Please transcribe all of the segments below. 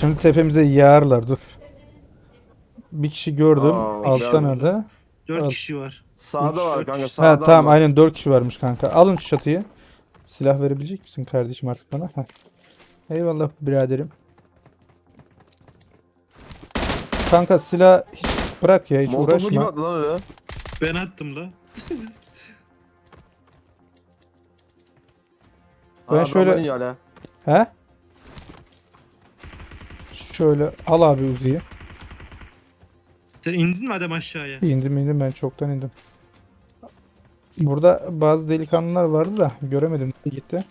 Şimdi tepemize yağarlar dur. Bir kişi gördüm. Aa, Alttan geldi. adı. 4 Al. kişi var. Sağda var kanka sağda. Ha tamam var. aynen 4 kişi varmış kanka. Alın şu çatıyı. Silah verebilecek misin kardeşim artık bana? Heh. Eyvallah biraderim. Kanka silah hiç bırak ya hiç Molotofu kim uğraşma. attı lan öyle? Ben attım la. Ben Aa, şöyle- ya. He? Şöyle al abi Uzi'yi. Sen indin mi adam aşağıya? İndim indim ben çoktan indim. Burada bazı delikanlılar vardı da göremedim gitti.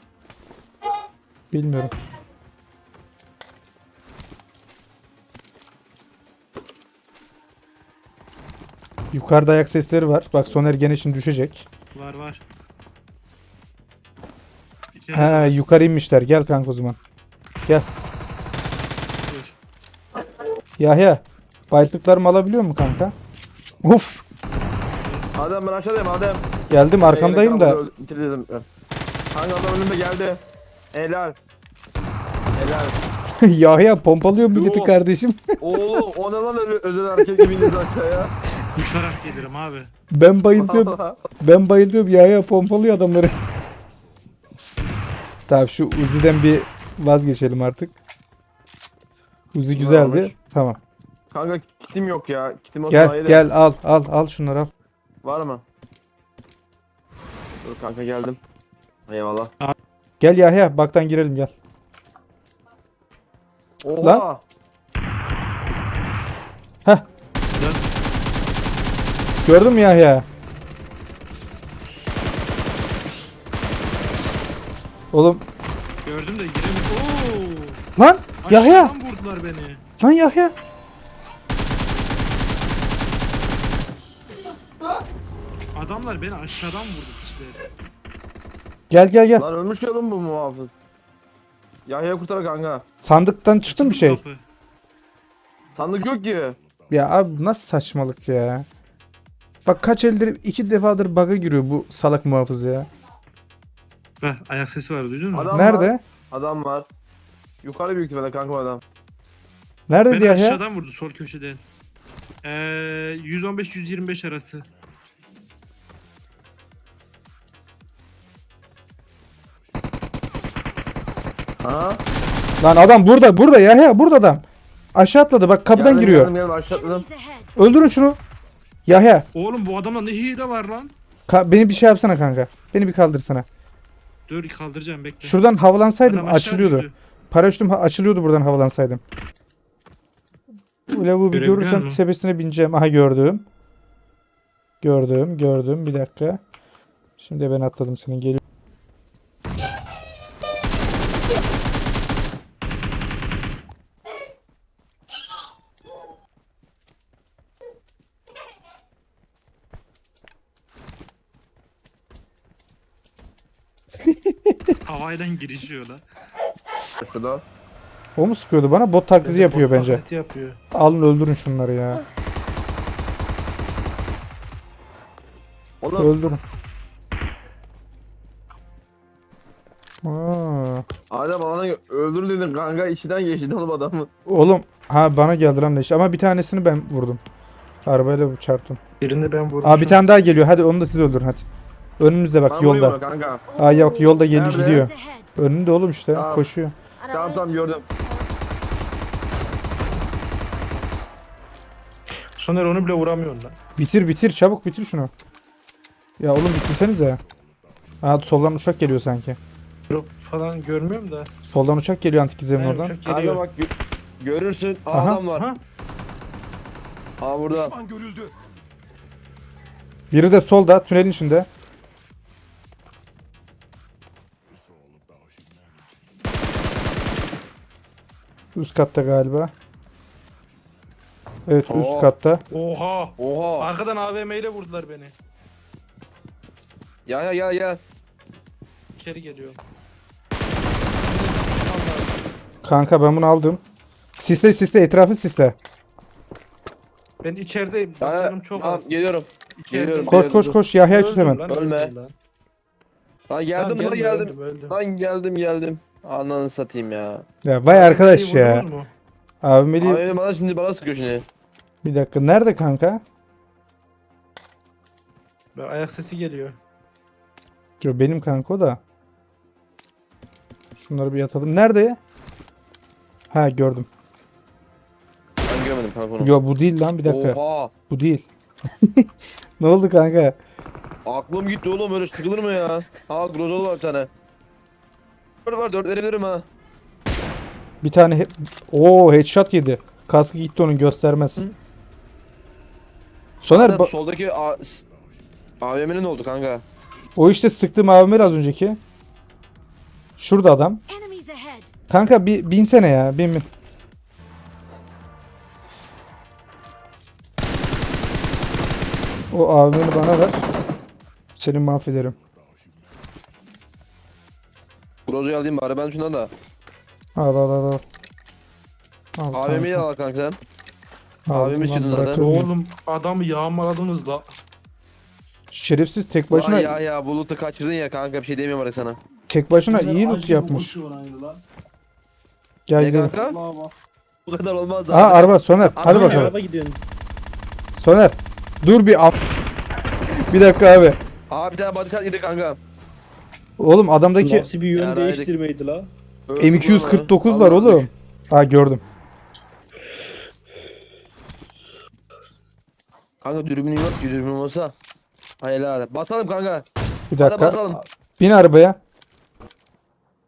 Bilmiyorum. Yukarıda ayak sesleri var. Bak Soner gene şimdi düşecek. Var var. He yukarı inmişler. Gel kanka o zaman. Gel. Yahya. Bayıltlıklarımı alabiliyor mu kanka? Uf. Adem ben aşağıdayım Adem. Geldim arkamdayım da. Bitirdim. Kanka adam önümde geldi. Helal. Helal. Yahya pompalıyor milleti Yo. kardeşim. Oğlum o ne lan öyle özel hareket gibi indiniz aşağıya. Uçarak gelirim abi. Ben bayılıyorum. Ben bayılıyorum Yahya pompalıyor adamları. tamam şu Uzi'den bir vazgeçelim artık. Uzi güzeldi. Tamam. kanka kitim yok ya. Kitim olsa Gel gel al al al şunları al. Var mı? Dur kanka geldim. Eyvallah. Gel Yahya baktan girelim gel. Oha. Lan. Gördün mü Yahya? Oğlum Gördüm de giremedim. Oo! lan Yahya Aşağıdan vurdular beni. Lan Yahya. Adamlar beni aşağıdan vurdu işte. Gel gel gel. Lan ölmüş ya oğlum bu muhafız. Yahya kurtar kanka. Sandıktan çıktı mı bir şey? Kapı. Sandık yok ki. Ya abi nasıl saçmalık ya. Bak kaç eldir iki defadır bug'a giriyor bu salak muhafız ya. Bak ayak sesi var duydun mu? Adam Nerede? Var. Adam var. Yukarı büyük ihtimalle kanka o adam. Nerede Beni diye ya? aşağıdan vurdu sol köşeden. Ee, 115-125 arası. Ha? Lan adam burada burada ya ya burada adam. Aşağı atladı bak kapıdan Geldim, giriyor. Aşağı atladım. Enemies ahead. Öldürün şunu. Yahya Oğlum bu adamda ne hile var lan? ka- beni bir şey yapsana kanka. Beni bir kaldırsana. Dur kaldıracağım bekle. Şuradan havalansaydım Adam aşağı açılıyordu. düştü. Paraşütüm ha- açılıyordu buradan havalansaydım. Bu lavuğu bir görürsem musun? tepesine bineceğim. Aha gördüm. Gördüm gördüm bir dakika. Şimdi ben atladım senin geliyor. Havaydan girişiyor lan. Şurada. O mu sıkıyordu bana? Bot taklidi yapıyor bence. Taklidi yapıyor. Alın öldürün şunları ya. Oğlum Öldürün. Aa. Adem alana öldür dedin kanka içinden geçti oğlum adamı. Oğlum ha bana geldi lan işte ama bir tanesini ben vurdum. Arabayla çarptım. Birini ben vurmuşum. Aa bir tane daha geliyor. Hadi onu da siz öldürün hadi. Önümüzde bak Ben yolda. Aa yok yolda geliyor gidiyor. Önünde oğlum işte Tamam. koşuyor. Tamam tamam gördüm. Soner onu bile vuramıyorsun lan. Bitir bitir çabuk bitir şunu. Ya oğlum bitirsenize. Aa soldan uçak geliyor sanki. Drop falan görmüyorum da. Soldan uçak geliyor antik gizemin Aynen, oradan. uçak Kanka geliyor. bak gö- görürsün. Aa, Aha. adam var. Aha. Aa burada. Biri de solda tünelin içinde. Üst katta galiba. Evet üst Oo. katta. Oha. Oha. Arkadan AVM ile vurdular beni. Ya ya ya ya. İçeri geliyor. Kanka ben bunu aldım. Sisle sisle etrafı sisle. Ben içerideyim. Ya, Canım çok tamam, az. geliyorum. İçerideyim. geliyorum. Koş koş koş Yahya tut Öldüm hemen. lan, Ölme. öldüm lan. Lan geldim Tamam, lan geldim. öldüm, öldüm. Lan geldim geldim. Ananı satayım ya. Ya vay arkadaş ya. AVM'li Abi bana şimdi bana sıkıyor şimdi. bir dakika. Nerede kanka? Bak, Ayak sesi geliyor. Yo, benim kanka o da. Şunları bir atalım. Nerede? Ha gördüm. Ben görmedim kanka onu. Yo bu değil lan bir dakika. Oha. Bu değil. ne oldu kanka? Aklım gitti oğlum öyle sıkılır mı ya? Ha grozol var bir tane. Var var dört verebilirim ha. Bir tane he- Oo headshot yedi. Kaskı gitti onun göstermez. Soner Adam ba- soldaki A... AVM'nin oldu kanka? o işte sıktığım AVM'li az önceki. Şurada adam. Kanka bir binsene ya bin bin. O AVM'ni bana ver. Seni mahvederim. Grozoyu alayım bari ben şundan da. Al al al al. Al AVM'yi kanka. al kanka sen. Aldım AVM lan, istiyordun zaten. Oğlum adamı yağmaladınız la. Şerefsiz tek başına Vay ya ya bulutu kaçırdın ya kanka bir şey demiyorum artık sana. tek başına iyi loot yapmış. Gel Ne gidelim. kanka? Bu kadar olmaz Aa abi. araba Soner. Hadi bakalım. Araba gidiyorsun. Soner. Dur bir al. bir dakika abi. Aa bir tane bodyguard yedi kanka. Oğlum adamdaki Nasıl bir yön değiştirmeydi la? Öldü M249 bu var oğlum. Ha gördüm. Kanka dürbünün yok ki dürbün olsa. Hayır hadi. Basalım kanka. Bir Hadi dakika. basalım. Bin arabaya.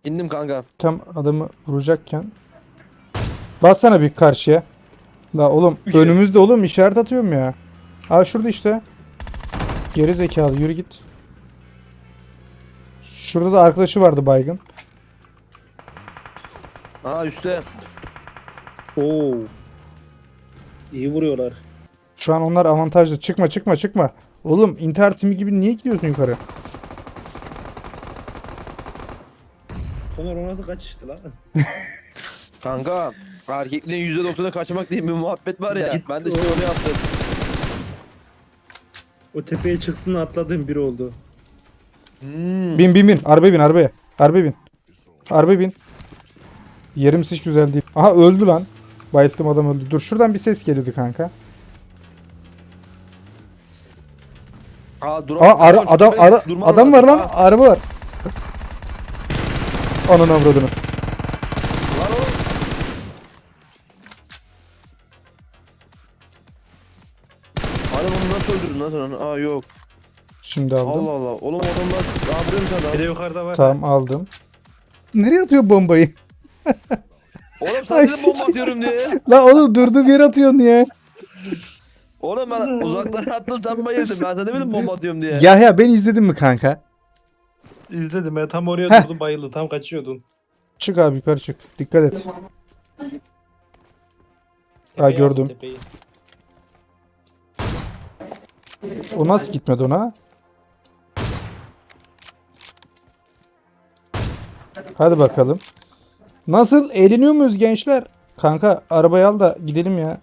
İndim kanka. Tam adamı vuracakken. Bassana bir karşıya. La oğlum önümüzde oğlum işaret atıyorum ya. Aa şurada işte. Geri zekalı yürü git. Şurada da arkadaşı vardı baygın. Aa üstte. Oo. İyi vuruyorlar. Şu an onlar avantajlı. Çıkma çıkma çıkma. Oğlum intihar timi gibi niye gidiyorsun yukarı? Soner o nasıl kaçıştı la? Kanka erkekliğin %90'ı kaçmak diye bir muhabbet var ya. Git ben de işte onu yaptım. O tepeye çıktın atladığın biri oldu. Hmm. Bin bin bin. Arabaya bin arabaya. Arabaya bin. Arabaya bin. Yerimiz hiç güzel değil. Aha öldü lan. Bayılttım adam öldü. Dur şuradan bir ses geliyordu kanka. Aa, dur, Aa ara, adam ara, adam var lan. Aa, Araba var. Ananı avradını. Onu nasıl öldürdün lan sen onu? Aa yok. Şimdi aldım. Allah Allah. Oğlum adamlar. Aa buraya bir de yukarıda var. Tamam aldım. Nereye atıyor bombayı? Oğlum sen dedim bomba atıyorum diye. La oğlum durduğum yere atıyorsun ya. Oğlum ben uzaklara attım sen bayıldın. Ben sana demedim bomba atıyorum diye. Yahya ben izledin mi kanka? İzledim ya tam oraya Heh. durdun bayıldı tam kaçıyordun. Çık abi yukarı çık. Dikkat et. Ha Tepeyi gördüm. aldım, tepeyi. O nasıl gitmedi ona? Hadi bakalım. Nasıl? Eğleniyor muyuz gençler? Kanka arabayı al da gidelim ya.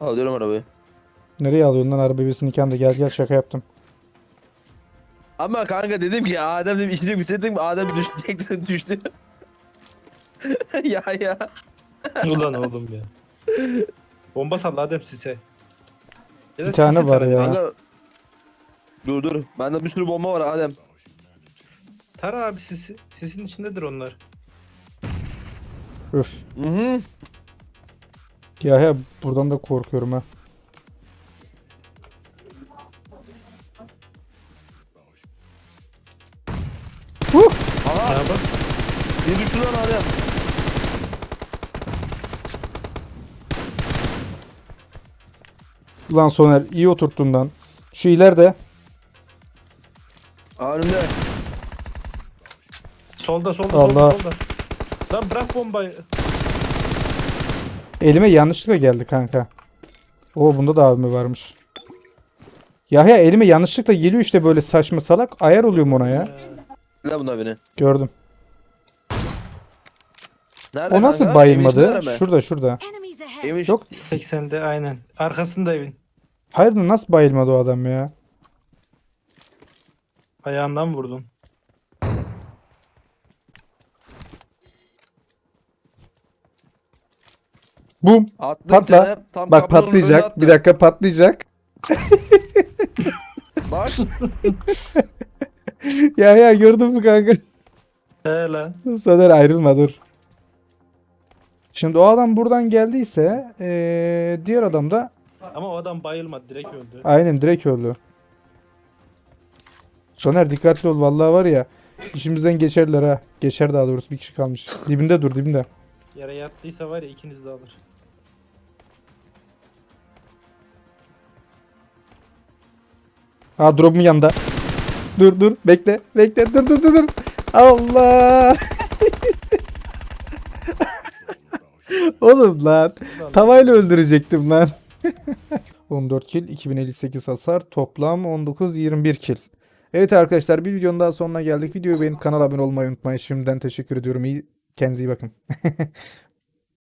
Alıyorum arabayı. Nereye alıyorsun lan araba birisini nikahında gel gel şaka yaptım. Ama kanka dedim ki Adem dedim işini bitirdim Adem düşecek dedim düştü. ya ya. Ulan oğlum ya. Bomba salla Adem sise. Ya da Bir tane sisi var ya. Kanka. Dur dur. Bende bir sürü bomba var Adem. Tara abi sisi. Sisin içindedir onlar. Öf. Hı hı. Yahya buradan da korkuyorum ha. Aha. Ya bak. Bir düştü lan Adem. Ulan Soner iyi oturttun lan. Şu ileride. Aa, Önümde. Solda solda Allah. solda solda. Lan bırak bombayı. Elime yanlışlıkla geldi kanka. O bunda da abimi varmış. Yahya elime yanlışlıkla geliyor işte böyle saçma salak. Ayar oluyorum ona ya. Ee, Ne bunlar beni? Gördüm. Nerede O nasıl kanka? Bayılmadı? mi? Şurada şurada. Enemies ahead. Evin Yok. 80'de aynen. Arkasında evin. Hayır nasıl bayılmadı o adam ya? Ayağından vurdun. Bum. Attı Patla. Tam Bak önüne patlayacak. Bir dakika patlayacak. Bak. ya ya gördün mü kanka? He lan. Soner ayrılma dur. Şimdi o adam buradan geldiyse ee, diğer adam da Ama o adam bayılmadı direkt öldü. aynen direkt öldü. Soner dikkatli ol vallahi var ya işimizden geçerler ha. Geçer daha doğrusu bir kişi kalmış. Dibinde dur dibinde. Yere yattıysa var ya ikiniz de alır. Ha drop'un yanında. Dur dur bekle bekle dur dur dur dur. Allah. Oğlum lan. Tavayla öldürecektim lan. 14 kill, 2058 hasar, toplam 19 21 kill. Evet arkadaşlar bir videonun daha sonuna geldik. Videoyu beğenip kanala abone olmayı unutmayın. Şimdiden teşekkür ediyorum. İyi kendinize iyi bakın.